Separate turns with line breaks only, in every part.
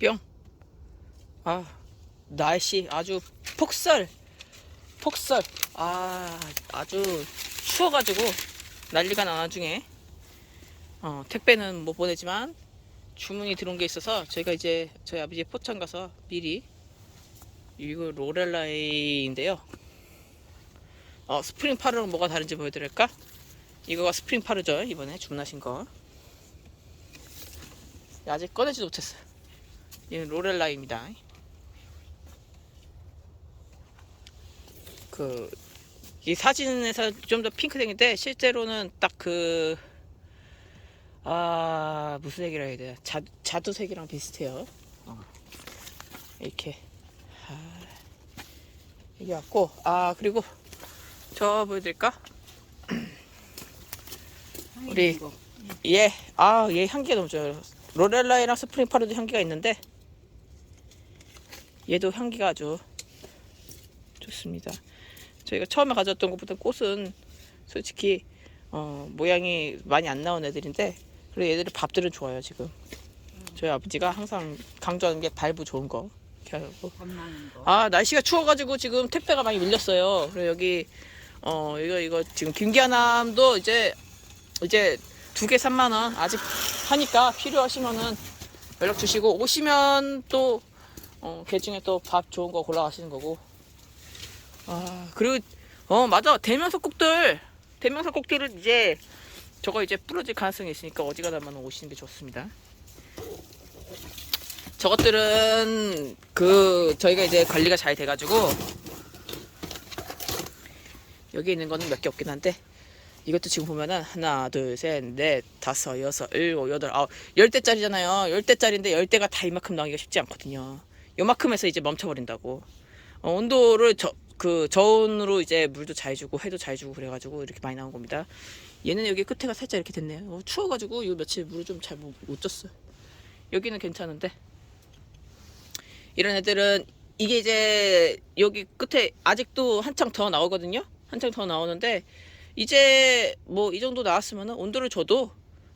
뿅. 아, 날씨 아주 폭설. 폭설. 아, 아주 추워가지고 난리가 나 나중에. 어, 택배는 못 보내지만 주문이 들어온 게 있어서 저희가 이제 저희 아버지 포천 가서 미리 이거 로렐라이인데요. 어, 스프링 파르랑 뭐가 다른지 보여드릴까? 이거가 스프링 파르죠 이번에 주문하신 거. 아직 꺼내지도 못했어요. 얘는 로렐라입니다. 그, 이 사진에서 좀 더 핑크색인데, 실제로는 딱 그, 아, 무슨 색이라 해야 돼? 자, 자두색이랑 비슷해요. 어. 이렇게. 아, 이게 왔고, 아, 그리고, 저 보여드릴까? 우리, 얘, 아, 얘 향기가 너무 좋아요. 로렐라이랑 스프링 파르도 향기가 있는데 얘도 향기가 아주 좋습니다. 저희가 처음에 가져왔던 것보다 꽃은 솔직히 어, 모양이 많이 안 나온 애들인데 그리고 얘들의 밥들은 좋아요 지금. 저희 아버지가 항상 강조하는 게 발부 좋은 거. 이렇게 하고. 아 날씨가 추워가지고 지금 택배가 많이 밀렸어요. 그리고 여기 어 이거 이거 지금 김기아남도 이제 이제 두 개 3만 원 아직 하니까 필요하시면은 연락 주시고 오시면 또 어, 개 중에 또 밥 좋은 거 골라가시는 거고. 아 그리고 어 맞아 대명석국들 대명석국들은 이제 저거 이제 부러질 가능성이 있으니까 어지간하면 오시는 게 좋습니다. 저것들은 그 저희가 이제 관리가 잘 돼가지고 여기 있는 거는 몇 개 없긴 한데 이것도 지금 보면은 하나 둘 셋 넷 다섯 여섯 일곱 여덟 아홉 열 대짜리잖아요 열 대짜리인데 열 대가 다 이만큼 나오기가 쉽지 않거든요 요만큼에서 이제 멈춰버린다고. 어, 온도를 저, 그 저온으로 이제 물도 잘 주고 해도 잘 주고 그래가지고 이렇게 많이 나온 겁니다. 얘는 여기 끝에가 살짝 이렇게 됐네요. 어, 추워가지고 이 며칠 물을 좀 잘못 줬어요. 여기는 괜찮은데? 이런 애들은 이게 이제 여기 끝에 아직도 한창 더 나오거든요. 한창 더 나오는데 이제 뭐 이 정도 나왔으면 온도를 줘도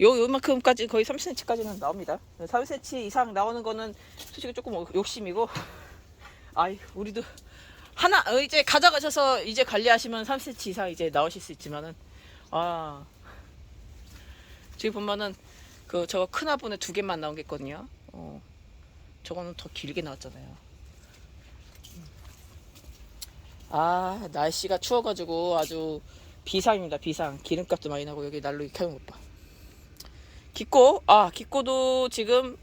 요 요만큼까지 거의 3cm까지는 나옵니다. 3cm 이상 나오는 거는 솔직히 조금 욕심이고 아이 우리도 하나 어, 이제 가져가셔서 이제 관리하시면 3cm 이상 이제 나오실 수 있지만은 아 지금 보면은 그 저거 큰 화분에 두 개만 나온 게 있거든요. 어. 저거는 더 길게 나왔잖아요. 아 날씨가 추워가지고 아주 비상입니다 비상 기름값도 많이 나고 여기 난로 것 봐. 기꼬 아 기꼬도 지금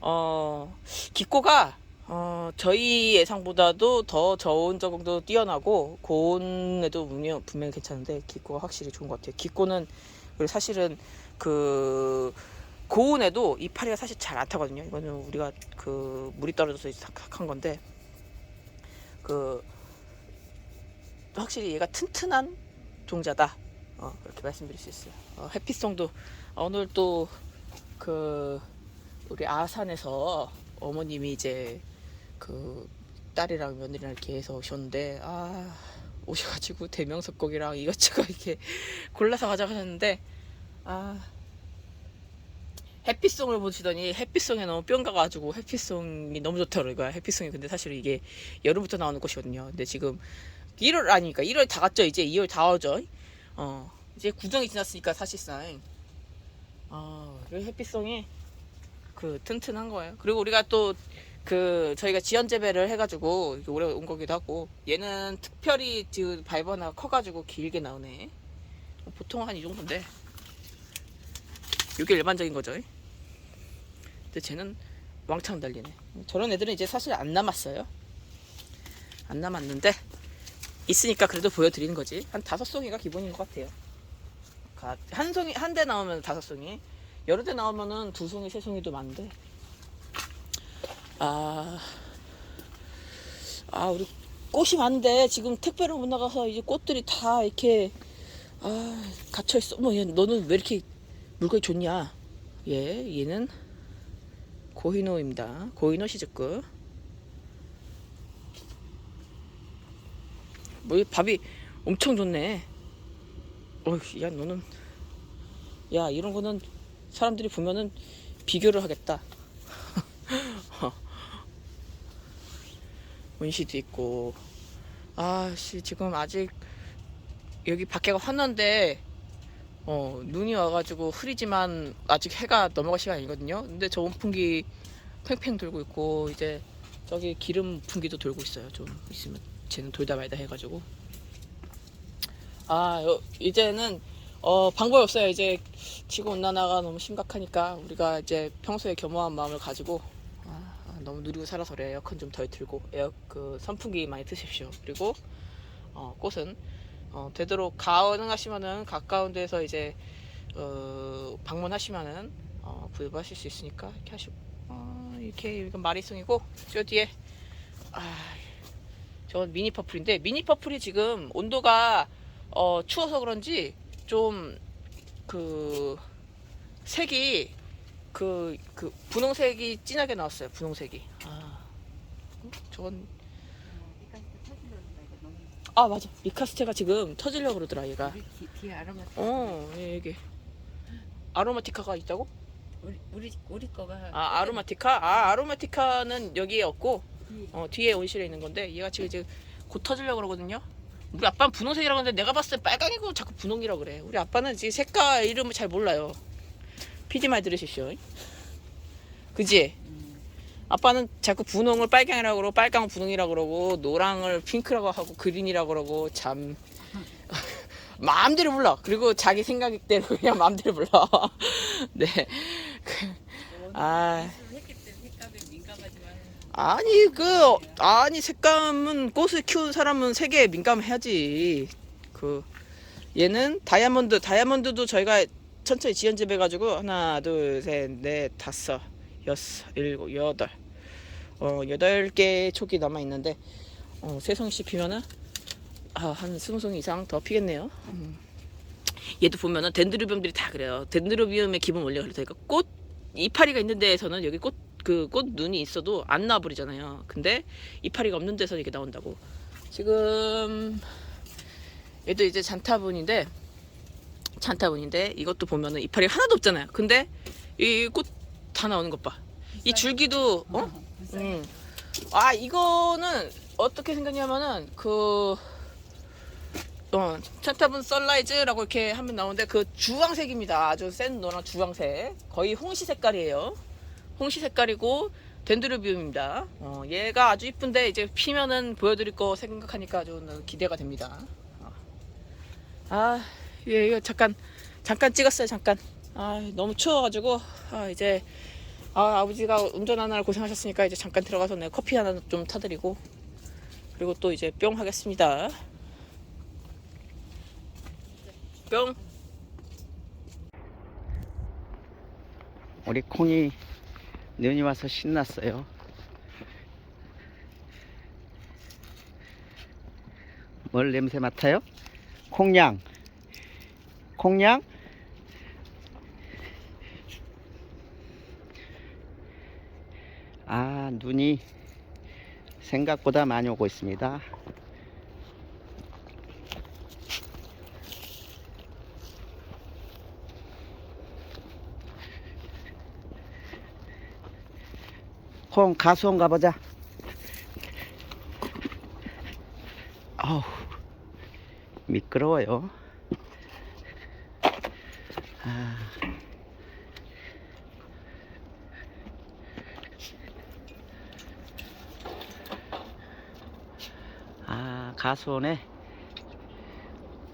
어 기꼬가 어 저희 예상보다도 더 저온 적응도 뛰어나고 고온에도 분명 분명히 괜찮은데 기꼬가 확실히 좋은 것 같아요. 기꼬는 사실은 그 고온에도 이파리가 사실 잘 안 타거든요. 이거는 우리가 그 물이 떨어져서 이제 한 건데 그 확실히 얘가 튼튼한 종자다. 어, 그렇게 말씀드릴 수 있어요. 어, 해피송도 오늘 또 그 우리 아산에서 어머님이 이제 그 딸이랑 며느리랑 이렇게 해서 오셨는데 아 오셔가지고 대명석곡이랑 이것저것 이렇게 골라서 가져가셨는데 아 해피송을 보시더니 해피송에 너무 뿅 가가지고 해피송이 너무 좋다고 그거야 해피송이 근데 사실 이게 여름부터 나오는 꽃이거든요. 근데 지금 1월 아니니까 1월 다 갔죠. 이제 2월 다 오죠. 어 이제 구정이 지났으니까 사실상 아 그리고 해피송이 그 튼튼한 거예요 그리고 우리가 또 그 저희가 지연 재배를 해가지고 이렇게 오래 온 거기도 하고 얘는 특별히 지금 발버나 커가지고 길게 나오네 보통 한 이 정도인데 이게 일반적인 거죠. 근데 쟤는 왕창 달리네. 저런 애들은 이제 사실 안 남았어요. 안 남았는데 있으니까 그래도 보여드리는 거지. 한 다섯 송이가 기본인 것 같아요. 가- 한 송이 한 대 나오면 다섯 송이, 여러 대 나오면은 두 송이 세 송이도 많은데. 아, 아 우리 꽃이 많은데 지금 택배를 못 나가서 이제 꽃들이 다 이렇게 아 갇혀 있어. 뭐 얘, 너는 왜 이렇게 물건이 좋냐? 예, 얘는 고히노입니다. 고히노 시즈크. 뭐이 밥이 엄청 좋네. 어휴, 야 너는 야 이런 거는 사람들이 보면은 비교를 하겠다. 어, 온시도 있고. 아씨 지금 아직 여기 밖에가 환한데 어 눈이 와가지고 흐리지만 아직 해가 넘어갈 시간이 아니거든요. 근데 저 온풍기 팽팽 돌고 있고 이제 저기 기름 풍기도 돌고 있어요. 좀 있으면 쟤는 돌다 말다 해가지고 아 요- 이제는 어 방법이 없어요. 이제 지구 온난화가 너무 심각하니까 우리가 이제 평소에 겸허한 마음을 가지고 아, 아, 너무 누리고 살아서 그래 에어컨 좀 덜 틀고 에어 그 선풍기 많이 트십시오. 그리고 어, 꽃은 어, 되도록 가능하시면은 가까운 데서 이제 어, 방문하시면은 어, 구입하실 수 있으니까 이렇게 하시고 어, 이렇게 이건 마리송이고 저 뒤에 아, 저건 미니 퍼플인데 미니 퍼플이 지금 온도가 어, 추워서 그런지 좀 그 색이 그, 그 분홍색이 진하게 나왔어요 분홍색이 아 어? 저건 아 맞아 미카스테가 지금 터지려고 그러더라 얘가
뒤, 뒤에 아로마
어 예, 이게 아로마티카가 있다고?
우리 우리 우리 거가
아 아로마티카? 아 아로마티카는 여기에 없고
뒤-
어, 뒤에 온실에 있는 건데 얘가 지금 이제 곧 터지려고 그러거든요 우리 아빠는 분홍색이라고 하는데 내가 봤을 때 빨강이고 자꾸 분홍이라고 그래. 우리 아빠는 지금 색깔 이름을 잘 몰라요. 피디 말 들으십시오. 그지?
음,
아빠는 자꾸 분홍을 빨강이라고 그러고 빨강 분홍이라고 그러고 노랑을 핑크라고 하고 그린이라고 그러고 참. 마음대로 불러. 그리고 자기 생각대로 그냥 마음대로 불러. 네. 아.
했기 때문에 색감에 민감하지만
아니 그 아니 색감은 꽃을 키우는 사람은 색에 민감해야지 그 얘는 다이아몬드 다이아몬드도 저희가 천천히 지연집해 가지고 하나 둘 셋 넷 다섯 여섯 일곱 여덟 어 여덟 개 촉이 남아 있는데 어세 송이씩 피면은 아 한 스무 송이 이상 더 피겠네요. 음. 얘도 보면은 덴드로비움들이 다 그래요. 덴드로비움의 기본 원리가 그렇다니까 꽃 이파리가 있는 데에서는 여기 꽃 그 꽃 눈이 있어도 안 나와버리잖아요. 근데 이파리가 없는 데서 이렇게 나온다고. 지금 얘도 이제 잔타분인데 잔타분인데 이것도 보면은 이파리 하나도 없잖아요. 근데 이 꽃 다 나오는 것 봐. 이 줄기도 어?
불쌍해.
음. 아 이거는 어떻게 생겼냐면은 그 어, 찬타분 썬라이즈라고 이렇게 하면 나오는데 그 주황색입니다. 아주 센 노란 주황색. 거의 홍시 색깔이에요. 홍시 색깔이고 덴드로비움입니다. 어, 얘가 아주 이쁜데 이제 피면은 보여드릴 거 생각하니까 아주 기대가 됩니다. 어. 아, 예, 이거 잠깐 잠깐 찍었어요. 잠깐. 아, 너무 추워가지고 아, 이제 아, 아버지가 운전하느라 고생하셨으니까 이제 잠깐 들어가서 내가 커피 하나 좀 타드리고 그리고 또 이제 뿅 하겠습니다. 뿅.
우리 콩이 눈이 와서 신났어요. 뭘 냄새 맡아요? 콩냥. 콩냥? 아, 눈이 생각보다 많이 오고 있습니다. 콩 가수원 가보자. 아우 미끄러워요. 아. 아 가수원에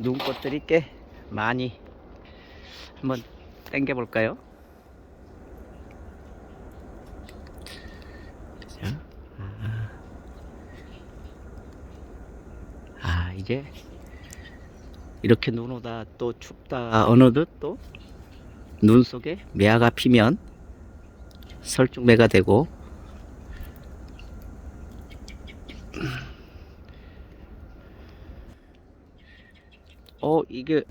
눈꽃들이 꽤 많이 한번 땡겨 볼까요? 자, 아, 아 이제 이렇게 눈 오다 또 춥다 어느덧 또 눈 속에 매화가 피면 설중매가 되고 어 이게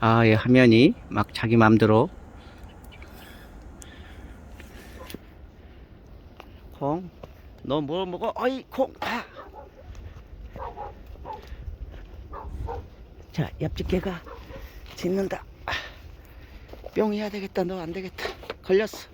아, 이 화면이 막 자기 맘대로 콩, 너뭐 먹어? 어이, 콩, 아. 자, 옆집 개가 짖는다. 아, 뿅 해야 되겠다. 너 안 되겠다. 걸렸어.